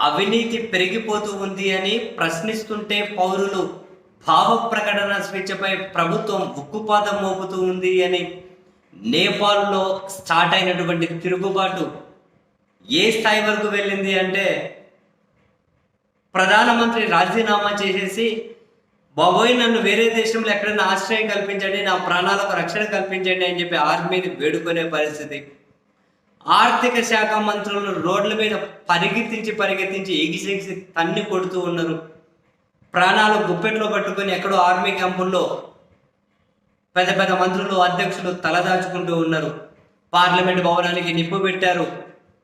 అవినీతి పెరిగిపోతూ ఉంది అని ప్రశ్నిస్తుంటే పౌరులు భావ ప్రకటన స్వేచ్ఛపై ప్రభుత్వం ఉక్కుపాదం మోపుతూ ఉంది అని నేపాల్లో స్టార్ట్ అయినటువంటి తిరుగుబాటు ఏ స్థాయి వరకు వెళ్ళింది అంటే ప్రధానమంత్రి రాజీనామా చేసేసి బాబోయ్ నన్ను వేరే దేశంలో ఎక్కడైనా ఆశ్రయం కల్పించండి నా ప్రాణాలకు రక్షణ కల్పించండి అని చెప్పి ఆర్మీని వేడుకునే పరిస్థితి. ఆర్థిక శాఖ మంత్రులను రోడ్ల మీద పరిగెత్తించి పరిగెత్తించి ఎగిసెగిసి తన్ని కొడుతూ ఉన్నారు. ప్రాణాలు గుప్పెట్లో పట్టుకొని ఎక్కడో ఆర్మీ క్యాంపుల్లో పెద్ద పెద్ద మంత్రులు అధ్యక్షులు తలదాచుకుంటూ ఉన్నారు. పార్లమెంట్ భవనానికి నిప్పు పెట్టారు.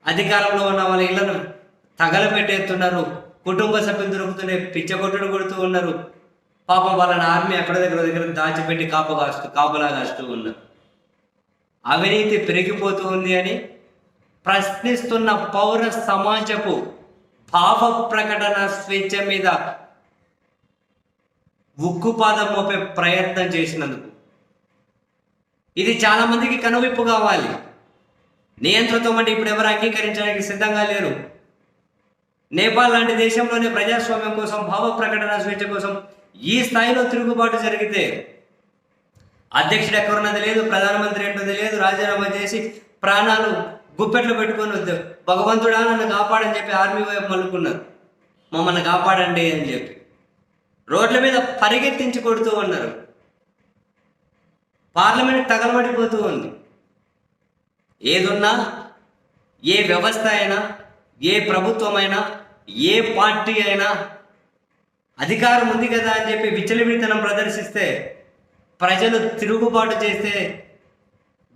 అధికారంలో ఉన్న వాళ్ళ ఇళ్ళను తగలబెట్టేస్తున్నారు. కుటుంబ సభ్యులు దొరుకుతూనే పిచ్చగొట్టుడు కొడుతూ ఉన్నారు. పాపం వాళ్ళని ఆర్మీ ఎక్కడ దగ్గర దగ్గర దాచిపెట్టి కాపు కాస్తూ కాపులా కాస్తూ ఉన్నారు. అవినీతి పెరిగిపోతూ ఉంది అని ప్రశ్నిస్తున్న పౌర సమాజపు భావ ప్రకటన స్వేచ్ఛ మీద ఉక్కుపాదం మోపే ప్రయత్నం చేసినందుకు. ఇది చాలామందికి కనువిప్పు కావాలి. నియంత్రణతో అంటే ఇప్పుడు ఎవరు అంగీకరించడానికి సిద్ధంగా లేరు. నేపాల్ లాంటి దేశంలోనే ప్రజాస్వామ్యం కోసం భావ ప్రకటన స్వేచ్ఛ కోసం ఈ స్థాయిలో తిరుగుబాటు జరిగితే అధ్యక్షుడు ఎక్కడున్నది లేదు ప్రధానమంత్రి ఏంటది లేదు రాజీనామా చేసి ప్రాణాలు గుప్పెట్లో పెట్టుకొని వద్దు. భగవంతుడా నన్ను కాపాడని చెప్పి ఆర్మీ వైపు మలుకున్నారు మమ్మల్ని కాపాడండి అని చెప్పి. రోడ్ల మీద పరిగెత్తించి కొడుతూ ఉన్నారు. పార్లమెంట్ తగలబడిపోతూ ఉంది. ఏదున్నా ఏ వ్యవస్థ అయినా ఏ ప్రభుత్వమైనా ఏ పార్టీ అయినా అధికారం ఉంది కదా అని చెప్పి విచలవితనం ప్రదర్శిస్తే ప్రజలు తిరుగుబాటు చేస్తే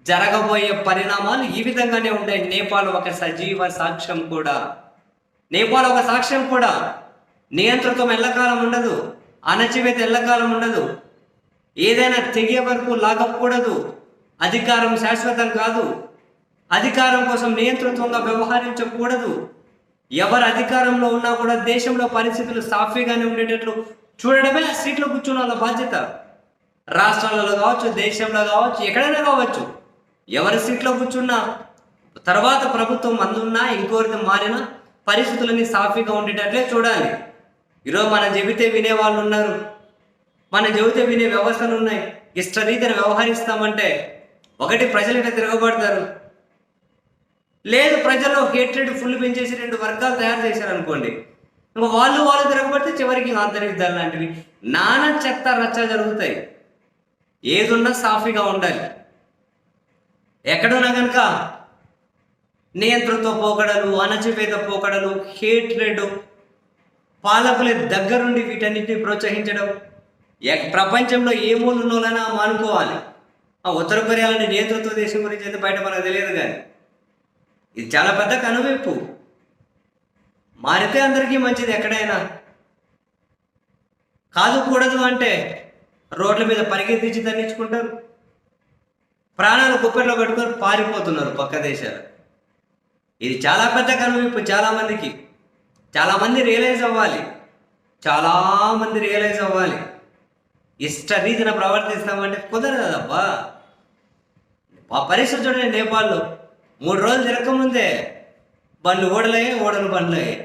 జరగబోయే పరిణామాలు ఈ విధంగానే ఉంటాయి నేపాల్ ఒక సజీవ సాక్ష్యం కూడా. నేపాల్ ఒక సాక్ష్యం కూడా. నియంత్రకం ఎల్లకాలం ఉండదు. అణచివేత ఎల్లకాలం ఉండదు. ఏదైనా తెగే వరకు లాగకూడదు. అధికారం శాశ్వతం కాదు. అధికారం కోసం నియంతృత్వంగా వ్యవహరించకూడదు. ఎవరు అధికారంలో ఉన్నా కూడా దేశంలో పరిస్థితులు సాఫీగానే ఉండేటట్లు చూడడమే ఆ సీట్లో కూర్చున్న వాళ్ళ బాధ్యత. రాష్ట్రాలలో కావచ్చు దేశంలో కావచ్చు ఎక్కడైనా కావచ్చు. ఎవరి సీట్లో కూర్చున్నా తర్వాత ప్రభుత్వం అందున్నా ఇంకోరిది మారినా పరిస్థితులని సాఫీగా ఉండేటట్లే చూడాలి. ఈరోజు మనం చెబితే వినే వాళ్ళు ఉన్నారు. మనం చెబితే వినే వ్యవస్థలు ఉన్నాయి. ఇష్టరీతిని వ్యవహరిస్తామంటే ఒకటి ప్రజలు ఇట్లా తిరగబడతారు. లేదు ప్రజల్లో హేట్రెడ్ ఫుల్ పెంచేసి రెండు వర్గాలు తయారు చేశారు అనుకోండి ఇంకా వాళ్ళు వాళ్ళు తిరగబడితే చివరికి అంతర్యుద్ధాలు లాంటివి. నానా చెత్త రచ్చ జరుగుతాయి. ఏదున్నా సాఫీగా ఉండాలి. ఎక్కడున్నా కనుక నియంత్రణతో పోకడలు అణచివేత పోకడలు హేట్రెడ్ పాలకుల దగ్గరుండి వీటన్నిటిని ప్రోత్సహించడం ఎ- ప్రపంచంలో ఏ మూలనోలైనా మానుకోవాలి. ఆ ఉత్తర కొరియాలని నేతృత్వ దేశం గురించి అయితే బయట మనకు తెలియదు కానీ ఇది చాలా పెద్ద కనువిప్పు. మారితే అందరికీ మంచిది ఎక్కడైనా. కాదు కూడదు అంటే రోడ్ల మీద పరిగెత్తించి దండించుకుంటారు ప్రాణాలు కుప్పట్లో పెట్టుకొని పారిపోతున్నారు పక్క దేశాలు. ఇది చాలా పెద్ద కనువిప్పు చాలామందికి చాలామంది రియలైజ్ అవ్వాలి. చాలా మంది రియలైజ్ అవ్వాలి. ఇష్ట రీతిన ప్రవర్తిస్తామంటే కుదరదబ్బా. ఆ పరిస్థితి చూడండి నేపాల్లో. మూడు రోజులు తిరగకముందే బండ్లు ఓడలయ్యాయి ఓడలు బండ్లు అయ్యాయి